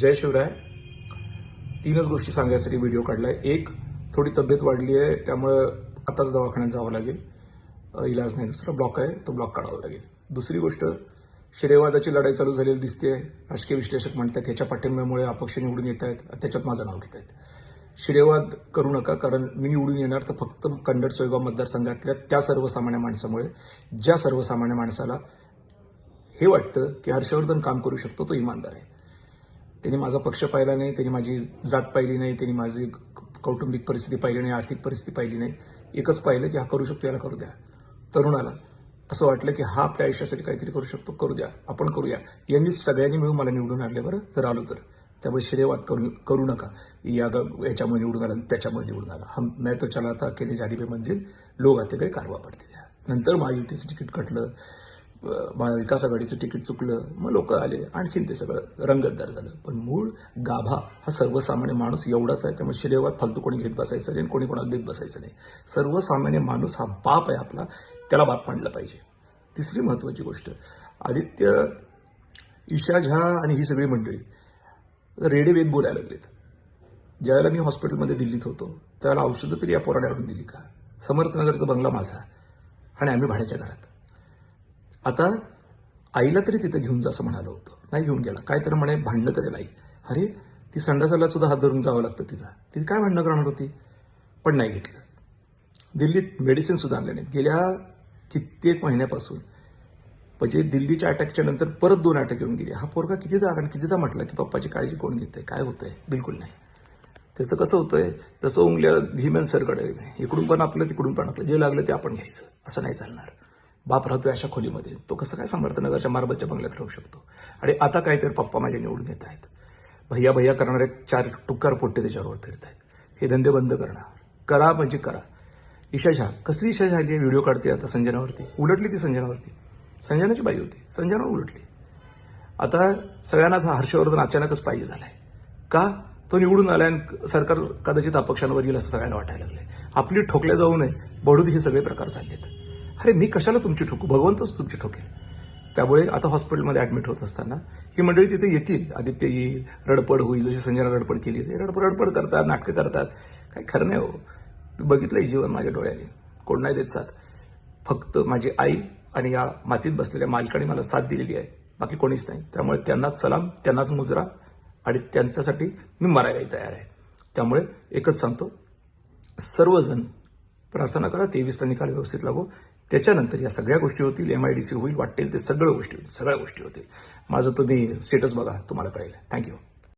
जय शिवराय. तीनच गोष्टी सांगण्यासाठी व्हिडिओ काढला आहे एक थोडी तब्येत वाढली आहे त्यामुळं आताच दवाखान्यात जावं लागेल. इलाज नाही दुसरा ब्लॉक आहे तो ब्लॉक काढावा लागेल. दुसरी गोष्ट श्रेयवादाची लढाई चालू झालेली दिसते राजकीय विश्लेषक म्हणतात ह्याच्या पाठिंब्यामुळे अपक्ष निवडून येत आहेत त्याच्यात माझं नाव घेत आहेत. श्रेयवाद करू नका कारण मी निवडून येणार तर फक्त कन्नड सोयगाव मतदारसंघातल्या त्या सर्वसामान्य माणसामुळे ज्या सर्वसामान्य माणसाला हे वाटतं की हर्षवर्धन काम करू शकतो तो इमानदार आहे. त्यांनी माझा पक्ष पाहिला नाही त्यांनी माझी जात पाहिली नाही त्यांनी माझी कौटुंबिक परिस्थिती पाहिली नाही आर्थिक परिस्थिती पाहिली नाही. एकच पाहिलं की हा करू शकतो याला करू द्या. तरुणाला असं वाटलं की हा आपल्या आयुष्यासाठी काहीतरी करू शकतो करू द्या आपण करूया. यांनी सगळ्यांनी मिळून मला निवडून आणले बरं जर आलो तर. त्यामुळे श्रेयवाद करू करू नका. या याच्यामुळे निवडून आला त्याच्यामुळे निवडून आला. हम मैं तो चला था अकेले जारी पे मंजिल. लोक आते काही कारवा पडते नंतर महायुतीचं तिकीट कटलं. महाविकास आघाडीचं तिकीट चुकलं मग लोक आले आणखीन ते सगळं रंगतदार झालं. पण मूळ गाभा हा सर्वसामान्य माणूस एवढाच आहे त्यामुळे श्रेयवाद फालतू कोणी घेत बसायचं नाही आणि कोणी कोणाला देत बसायचं नाही. सर्वसामान्य माणूस हा बाप आहे आपला त्याला बाप मांडला पाहिजे. तिसरी महत्त्वाची गोष्ट आदित्य ईशा झा आणि ही सगळी मंडळी रेडेवेद बोलायला लागलेत. ज्यावेळेला मी हॉस्पिटलमध्ये दिल्लीत होतो त्यावेळेला औषधं तरी या पोराने आणून दिली का? समर्थनगरचा बंगला माझा आणि आम्ही भाड्याच्या घरात. आता आईला तरी तिथं घेऊन जा असं म्हणालं होतं. नाही घेऊन गेला. काय तर म्हणे भांडणं करेल आई. अरे ती संडासाला सुद्धा हात धरून जावं लागतं तिचा. ती काय भांडणं करणार होती? पण नाही घेतलं. दिल्लीत मेडिसिनसुद्धा आणले नाहीत. गेल्या कित्येक महिन्यापासून. म्हणजे दिल्लीच्या अटॅकच्या नंतर परत दोन अटॅक येऊन गेली. हा पोरगा कितीदा कारण कितीदा म्हटलं की पप्पाची काळजी कोण घेतंय? काय होतं आहे बिलकुल नाही. त्याचं कसं होतं आहे जसं उंगल्या भीमन सरकडे इकडून पण आपलं तिकडून पण आपलं. जे लागलं ते आपण घ्यायचं. असं नाही चालणार. बाप राहतोय अशा खोलीमध्ये. तो कसं काय समर्थनगरच्या मार्बलच्या बंगल्यात राहू शकतो? आणि आता काय तर पप्पा माझे निवडून येत आहेत. भैया भैया करणारे चार टुक्कार पोट्टे त्याच्यावर फिरत आहेत. हे धंदे बंद करणार करा म्हणजे करा. ईशा झा कसली इशा झाली आहे? व्हिडिओ काढते आता संजनावरती उलटली ती संजनावरती संजनाची बाई होती. संजना उलटली. आता सगळ्यांनाच हर्षवर्धन अचानकच पाहिजे झालाय. का? तो निवडून आलाय आणि सरकार कदाचित अपक्षांवर येईल असं सगळ्यांना वाटायला लागलंय. आपली ठोकल्या जाऊ नये. बडूद हे सगळे प्रकार चाललेत. अरे मी कशाला तुमची ठोकू? भगवंतच तुमची ठोकेल. त्यामुळे आता हॉस्पिटलमध्ये ॲडमिट होत असताना ही मंडळी तिथे येतील. आदित्य येईल रडपड होईल जशी संजना रडपड केली ते रडपड रडपड करतात नाटकं करतात. काही खरं नाही हो. बघितलंय जीवन माझ्या डोळ्याने. कोण नाही देत साथ. फक्त माझी आई आणि या मातीत बसलेल्या मालकाने मला साथ दिलेली आहे. बाकी कोणीच नाही. त्यामुळे त्यांनाच सलाम त्यांनाच मुजरा आणि त्यांच्यासाठी मी मरायलाही तयार आहे. त्यामुळे एकच सांगतो सर्वजण प्रार्थना करा तेवीसला निकाल व्यवस्थित लागो. त्याच्यानंतर या सगळ्या गोष्टी होतील एम आय डी सी होईल वाटेल ते सगळ्या गोष्टी होतील सगळ्या गोष्टी होतील. माझं तुम्ही स्टेटस बघा तुम्हाला कळेल. थँक्यू